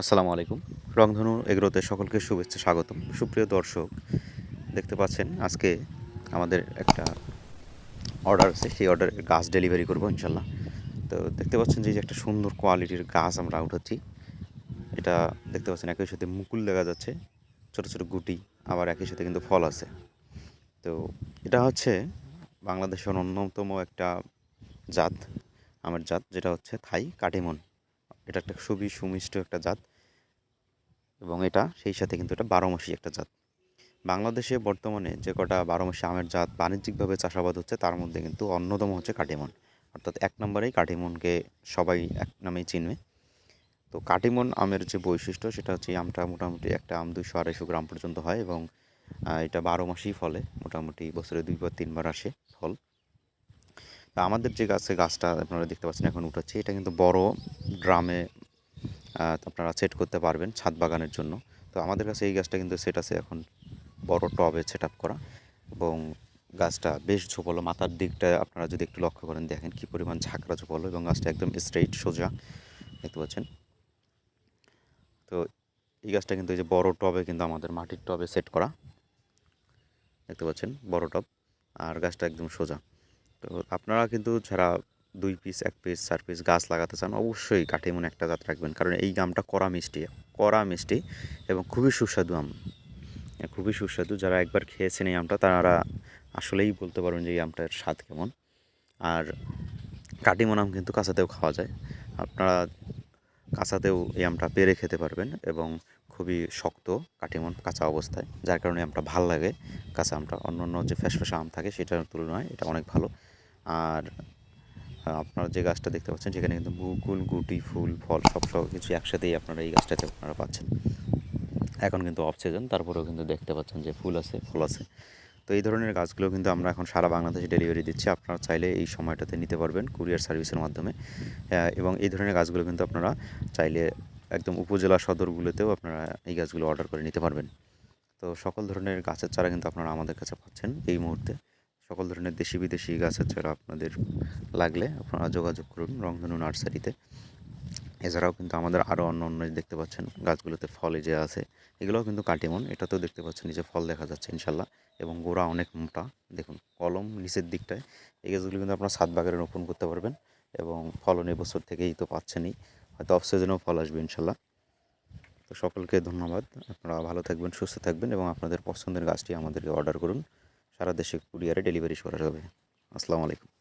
আসসালামু আলাইকুম। রংধনু এগ্রোতে সকলকে শুভেচ্ছা, স্বাগতম। সুপ্রিয় দর্শক, দেখতে পাচ্ছেন আজকে আমাদের একটা অর্ডার আছে। সেই অর্ডারের গাছ ডেলিভারি করব ইনশাল্লাহ। তো দেখতে পাচ্ছেন যে একটা সুন্দর কোয়ালিটির গাছ আমরা উঠাচ্ছি এটা দেখতে পাচ্ছেন একই সাথে মুকুল দেখা যাচ্ছে। ছোট ছোট গুটি, আবার একই সাথে কিন্তু ফল আছে। তো এটা হচ্ছে বাংলাদেশের অন্যতম একটা জাত, আমার জাত, যেটা হচ্ছে থাই কাটিমন। এটা একটা খুবই সুমিষ্ট একটা জাত এবং এটা, সেই সাথে কিন্তু এটা বারো মাসি একটা জাত। বাংলাদেশে বর্তমানে যে কটা বারো মাসি আমের জাত বাণিজ্যিকভাবে চাষাবাদ হচ্ছে, তার মধ্যে কিন্তু অন্যতম হচ্ছে কাটিমন। অর্থাৎ এক নম্বরেই কাটিমনকে সবাই এক নামেই চিনবে। তো কাটিমন আমের যে বৈশিষ্ট্য, সেটা হচ্ছে আমটা মোটামুটি একটা আম দুশো আড়াইশো গ্রাম পর্যন্ত হয় এবং এটা বারো মাসেই ফলে। মোটামুটি বছরে দুইবার তিনবার আসে ফল। তা আমাদের যে গাছে গাছটা আপনারা দেখতে পাচ্ছেন এখন উঠাচ্ছি, এটা কিন্তু বড় ড্রামে আপনারা সেট করতে পারবেন ছাদ বাগানের জন্য। তো আমাদের কাছে এই গাছটা কিন্তু সেট আছে এখন বড় টবে সেট আপ করা এবং গাছটা বেশ ঝোপালো। মাথার দিকটা আপনারা যদি একটু লক্ষ্য করেন, দেখেন কি পরিমাণ ঝাঁকড়া ঝোপালো এবং গাছটা একদম স্ট্রেইট সোজা, দেখতে পাচ্ছেন? তো এই গাছটা কিন্তু এই যে বড় টবে কিন্তু আমাদের মাটির টবে সেট করা, দেখতে পাচ্ছেন? বড় টব, আর গাছটা একদম সোজা। তো আপনারা কিন্তু যারা দুই পিস এক পিস চার পিস গাছ লাগাতে চান, অবশ্যই কাঠিমন একটা জাত রাখবেন। কারণ এই আমটা কড়া মিষ্টি কড়া মিষ্টি এবং খুবই সুস্বাদু আম। খুবই সুস্বাদু। যারা একবার খেয়েছেন এই আমটা, তারা আসলেই বলতে পারবেন যে এই আমটার স্বাদ কেমন। আর কাটিমন আম কিন্তু কাঁচাতেও খাওয়া যায়। আপনারা কাঁচাতেও এই আমটা পেরে খেতে পারবেন এবং খুবই শক্ত কাটিমন কাঁচা অবস্থায়, যার কারণে আমটা ভালো লাগে। কাঁচা আমটা অন্য অন্য যে ফ্যাসফ্যাসা আম থাকে, সেটার তুলনায় এটা অনেক ভালো। আর আপনারা যে গাছটা দেখতে পাচ্ছেন, সেখানে কিন্তু মুকুল, গুটি, ফুল, ফল, সব সব কিছু একসাথেই আপনারা এই গাছটাতে আপনারা পাচ্ছেন। এখন কিন্তু অফ সিজন তারপরেও কিন্তু দেখতে পাচ্ছেন যে ফুল আছে, ফল আছে। তো এই ধরনের গাছগুলো কিন্তু আমরা এখন সারা বাংলাদেশে ডেলিভারি দিচ্ছি। আপনারা চাইলে এই সময়টাতে নিতে পারবেন কুরিয়ার সার্ভিসের মাধ্যমে। এবং এই ধরনের গাছগুলো কিন্তু আপনারা চাইলে একদম উপজেলা সদরগুলোতেও আপনারা এই গাছগুলো অর্ডার করে নিতে পারবেন। তো সকল ধরনের গাছের চারা কিন্তু আপনারা আমাদের কাছে পাচ্ছেন এই মুহূর্তে। সকল ধরনের দেশি বিদেশি গাছের চারা আপনাদের লাগলে আপনারা যোগাযোগ করুন রংধনু নার্সারিতে। এছাড়াও কিন্তু আমাদের আরও অন্য অন্য দেখতে পাচ্ছেন গাছগুলোতে ফলে যে আছে, এগুলোও কিন্তু কাটিমন, এটাতেও দেখতে পাচ্ছেন নিচে ফল দেখা যাচ্ছে ইনশাল্লাহ, এবং গোড়া অনেক মোটা, দেখুন কলম নিচের দিকটায়, এই গাছগুলো কিন্তু আপনারা সাত বাগানে রোপণ করতে পারবেন, এবং ফলন এবছর থেকেই তো পাচ্ছেনই, হয়তো অফ সিজনেও ফল আসবে ইনশাল্লাহ। তো সকলকে ধন্যবাদ, আপনারা ভালো থাকবেন, সুস্থ থাকবেন, এবং আপনাদের পছন্দের গাছটি আমাদেরকে অর্ডার করুন। সারা দেশে কুরিয়ারে ডেলিভারি করা যাবে। আসসালামু আলাইকুম।